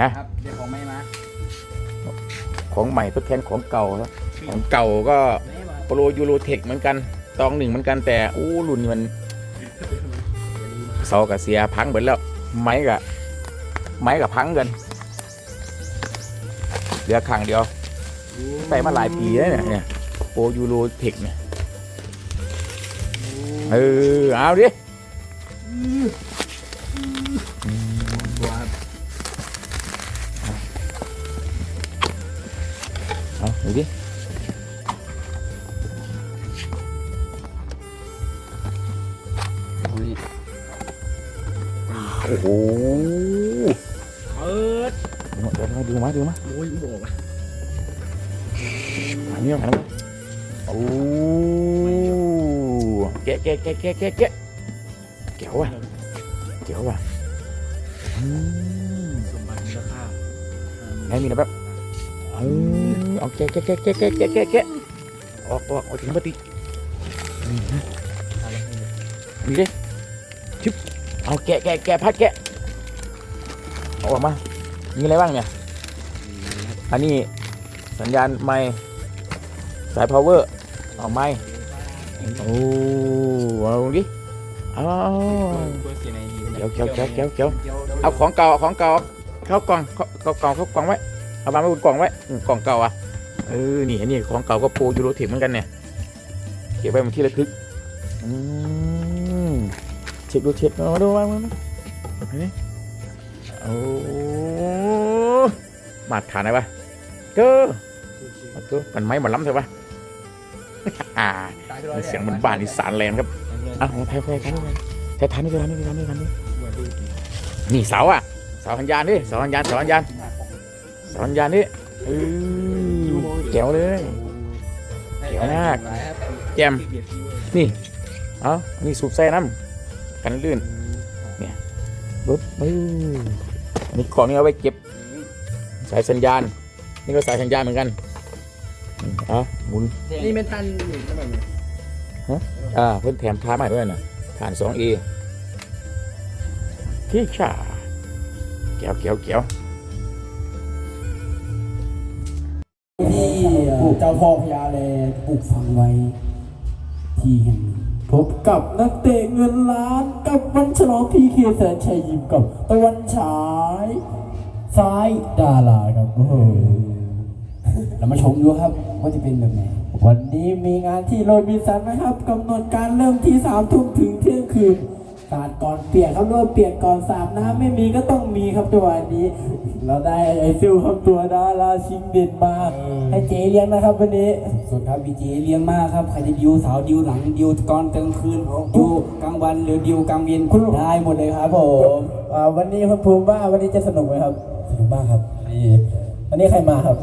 นะ ครับเดี๋ยวของไม่มาของใหม่ทดแทนของเก่าแล้วของเก่าก็ไม่มาโปรยูโรเทคเหมือนกัน ตองหนึ่งเหมือนกันแต่อู้รุ่นนี้มันเสากับเสียพังหมดแล้ว ไม้กับไม้กับพังกันเหลือข้างเดียวใส่มาหลายปีแล้วเนี่ยเนี่ยโปรยูโรเทคเนี่ยเออเอาดิ 여기? 우리 오. ớt Đúng rồi, đưa má, đưa má, đưa má. mối cũng bổ mà 아니야, 아니야. 오. 깨깨깨깨깨깨. kéo à, kéo à. Ừ. sùng bằng sơ pha เก๋วว่ะเก๋วว่ะอืมสมบัติมูลค่าไหนมีนะแบบเออเอาแกะแกะแกะแกะแกะแกะแกะแกะออกออกออกถึงปฏิมีดิชิบเอาแกะแกะแกะพัดแกะเอาออกมา มีอะไรบ้างเนี่ย อันนี้สัญญาณไม้สาย power เอาไม้โอ้เอาดิเอาตัวเสียในทีเกี่ยวเกี่ยวเกี่ยวเกี่ยวเกี่ยวเอาของเก่าเอาของเก่าเข้ากล่องเข้าเข้ากล่องเข้ากล่องไว้ เอาวางไว้บนกล่องไว้กล่องเก่าอะเออนี่อันนี้ของเก่าก็โปรยูโรเทคเหมือนกันเนี่ยเก็บไว้เป็นที่ระลึกอืมเช็คดูเช็คดูดูว่างวางนี่โอ้มาฐานไหนวะเจอมาเจอมันไม้หมดล้ำใช่ปะอ่าเสียงมันบ้านอีสานแลนครับอะของไทยไทยไทยไทยทันนี่ทันนี่ทันนี่ทันนี่นี่เสาอะเสาสัญญาณดิเสาสัญญาณเสาสัญญาณเสาสัญญาณนี่เออแจ๋วเลยแจ๋วมากแจมนี่เอาอันนี้สูบใส่น้ำกันลื่นเนี่ยปุ๊บปึ๊บอันนี้ของนี่เอาไว้เก็บ สายสัญญาณ นี่ก็สายสัญญาณเหมือนกันอืมเอาหมุนนี่เป็นทันหนึ่งก็แบบนี้อ่าเพิ่นแถมท้าใหม่ด้วยนะฐาน 2A ที่ชาเกี่ยวเกี่ยวเกี่ยว เจ้าพ่อพญาแลปลูกฝังไว้ ที่แห่งหนึ่งพบกับนักเตะเงินล้านกับวันฉลองพีเคแสนชัยยิมกับตะวันฉาย ซ้ายดาราครับโอ้โหเรามาชมดูครับว่าจะเป็นแบบไหนวันนี้มีงานที่โรบินสันนะครับกำหนดการเริ่มที่สามทุ่มถึงเที่ยงคืน สาดก่อนเปียกครับด้วยเปียกก่อนสาดน้ำไม่มีก็ต้องมีครับจังหวะนี้ เราได้ไอซิลครับตัวดาราชิงเด่นมากให้เจเลี้ยงนะครับวันนี้สุดครับบีเจเลี้ยงมากครับใครจะดิวสาวดิวหลังดิวก่อนกลางคืนดิวกลางวันหรือดิวกลางเย็นได้หมดเลยครับผมอ่าวันนี้คุณภูมิว่าวันนี้จะสนุกไหมครับสนุกมากครับนี่วันนี้ใครมาครับ